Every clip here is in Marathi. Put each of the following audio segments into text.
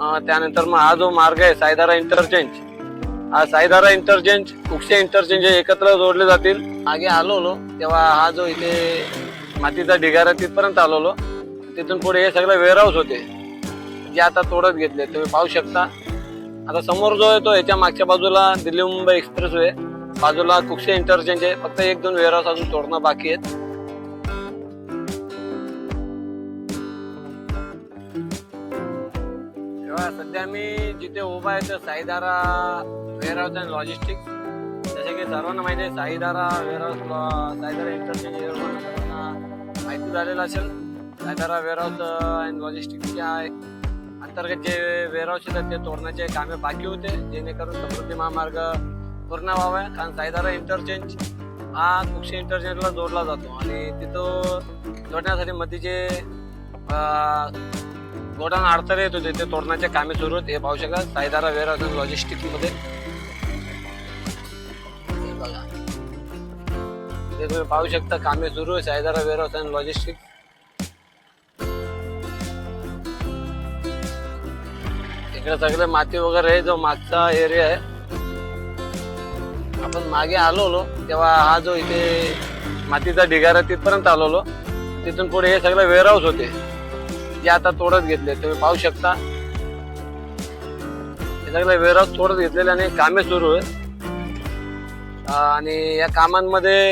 त्यानंतर मग हा जो मार्ग आहे सायदारा इंटरचेंज. हा सायदारा इंटरचेंज कुक्षे इंटरचेंज हे एकत्र जोडले जातील. मागे आलो तेव्हा हा जो इथे मातीचा ढिगारा तिथपर्यंत आलोलो. तिथून पुढे हे सगळं वेअरहाऊस होते. जे आता तोडत घेतले तुम्ही पाहू शकता. आता समोर जो आहे तो याच्या मागच्या बाजूला दिल्ली मुंबई एक्सप्रेस वे बाजूला कुक्षे इंटरचेंज आहे फक्त एक दोन वेअरहाऊस अजून तोडणं बाकी आहेत. सध्या मी जिथे उभा आहे तर साईदारा वेअरहाऊस अँड लॉजिस्टिक्स. जसे की सर्वांना माहिती आहे साईदारा वेअरहाऊस साईदारा इंटरचेंज सर्वांना माहिती झालेलं असेल. साईदारा वेअरहाऊस अँड लॉजिस्टिक्सच्या अंतर्गत जे वेअरहाऊस येतात ते तोडण्याचे कामे बाकी होते. जेणेकरून समृद्धी महामार्ग पूर्ण व्हावा. कारण साईदारा इंटरचेंज हा कुक्षी इंटरचेंजला जोडला जातो. आणि तिथं जोडण्यासाठी मध्येचे गोडाऊन अडथळे येत होते ते तोडण्याचे कामे सुरू आहेत. हे पाहू शकाल साईदारा वेअरहाऊस लॉजिस्टिकमध्ये बघा. तुम्ही पाहू शकता कामे सुरू आहे साईदारा वेअरहाऊस अँड लॉजिस्टिक इकडे सगळे माती वगैरे आहे जो मागचा एरिया आहे. आपण मागे आलोलो तेव्हा हा जो इथे मातीचा ढिगारा तिथपर्यंत आलोलो. तिथून पुढे हे सगळं वेअरहाऊस होते. जे आता तोडत घेतले तुम्ही पाहू शकता. हे सगळे वेअरहाऊस तोडत घेतलेले आणि कामे सुरू आहे आणि या कामांमध्ये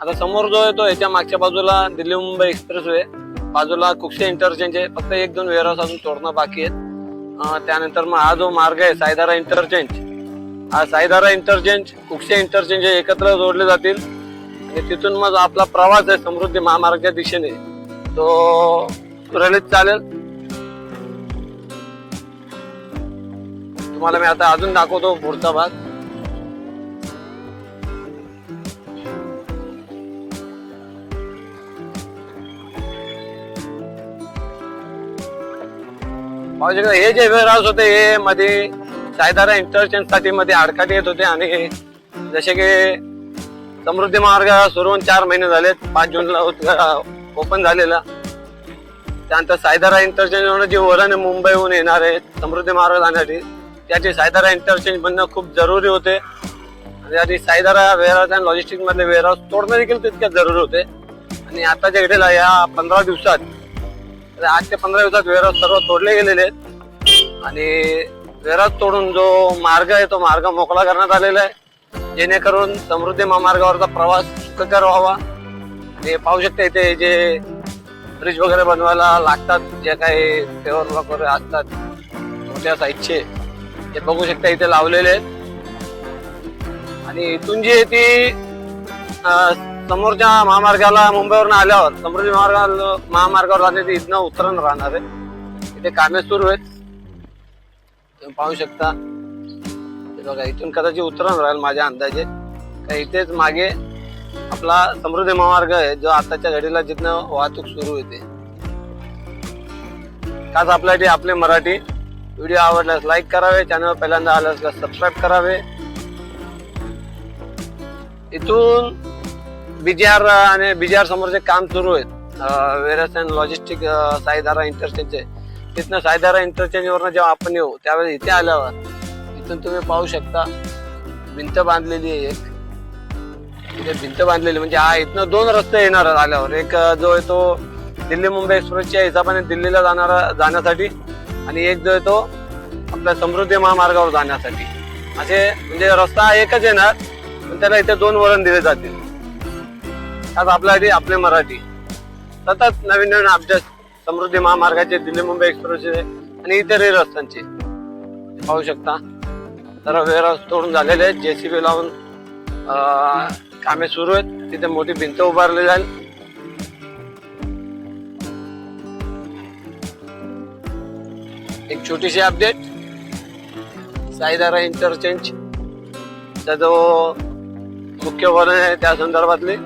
आता समोर जो आहे तो याच्या मागच्या बाजूला दिल्ली मुंबई एक्सप्रेस वे बाजूला कुक्षे इंटरचेंज आहे. फक्त एक दोन वेअरहाऊस अजून तोडणं बाकी आहेत. त्यानंतर मग हा जो मार्ग आहे सायदारा इंटरचेंज. हा सायदारा इंटरचेंज कुक्षे इंटरचेंज हे एकत्र जोडले जातील. आणि तिथून मग आपला प्रवास आहे समृद्धी महामार्गाच्या दिशेने तो सुरळीत चालेल. तुम्हाला मी आता अजून दाखवतो पुढचा भाग. हे जे वेअरहाऊस होते हे मध्ये सायदारा इंटरचेंजसाठी मध्ये आडकाठी येत होते आणि जसे की समृद्धी मार्ग सुरू होऊन चार महिने झालेत. पाच जूनला ओपन झालेला. त्यानंतर सायदारा इंटरचेंज म्हणून जे वरण मुंबईहून येणार आहे समृद्धी मार्ग जाण्यासाठी त्याचे सायदारा इंटरचेंज बनणं खूप जरुरी होते. आणि आधी सायदारा वेअरहाऊस आणि लॉजिस्टिकमधले वेअरहाऊस तोडणं देखील तितक्या जरुरी होते. आणि आताच्या घडीला या पंधरा दिवसात तर आठ ते पंधरा दिवसात वेअरहाऊस सर्व तोडले गेलेले आहेत. आणि वेअरहाऊस तोडून जो मार्ग आहे तो मार्ग मोकळा करण्यात आलेला आहे. जेणेकरून समृद्धी महामार्गावरचा प्रवास सुखकर व्हावा. आणि पाहू शकता इथे जे ब्रिज वगैरे बनवायला लागतात जे काही फेवर वगैरे असतात. मोठ्या साईजचे ते बघू शकता इथे लावलेले आहेत. आणि इथून जी आहे ती समोरच्या महामार्गाला मुंबईवरून आल्यावर समृद्धी महामार्गाला महामार्गावर जाण्याची इथनं उतरण राहणार आहे. इथे कामे सुरू आहेत. तुम्ही पाहू शकता. बघा इथून कदाचित उतरण राहील माझ्या अंदाजे. का इथेच मागे आपला समृद्धी महामार्ग आहे जो आताच्या घडीला जिथनं वाहतूक सुरू होते. खास आपल्यासाठी आपले मराठी व्हिडिओ आवडल्यास लाईक करावे चॅनल पहिल्यांदा आलं असल्यास सबस्क्राईब करावे. इथून बीजीआर आणि बीजीआर समोरचे काम सुरू आहेत वेरस अँड लॉजिस्टिक साईदारा इंटरचेंजचे तिथनं साईदारा इंटरचेंज वरनं जेव्हा आपण येऊ त्यावेळेस इथे आल्यावर इथून तुम्ही पाहू शकता भिंत बांधलेली आहे एक. तिथे भिंत बांधलेली म्हणजे हा इथनं दोन रस्ते येणार आल्यावर. एक जो आहे तो दिल्ली मुंबई एक्सप्रेसच्या हिसाबाने दिल्लीला जाणारा जाण्यासाठी आणि एक जो आहे तो आपल्या समृद्धी महामार्गावर जाण्यासाठी. असे म्हणजे रस्ता एकच येणार पण त्याला इथे दोन वळण दिले जातील. आज आपल्यासाठी आपले मराठी. सतत नवीन नवीन अपडेट समृद्धी महामार्गाचे दिल्ली मुंबई एक्सप्रेसचे आणि इतरही रस्त्यांचे. पाहू शकता. तर वेअरहाऊस तोडून झालेले आहेत जेसीबी लावून कामे सुरू आहेत. तिथे मोठी भिंत उभारली जाईल. एक छोटीशी अपडेट साईदारा इंटरचेंज जो मुख्य वर्ण आहे त्या संदर्भातली.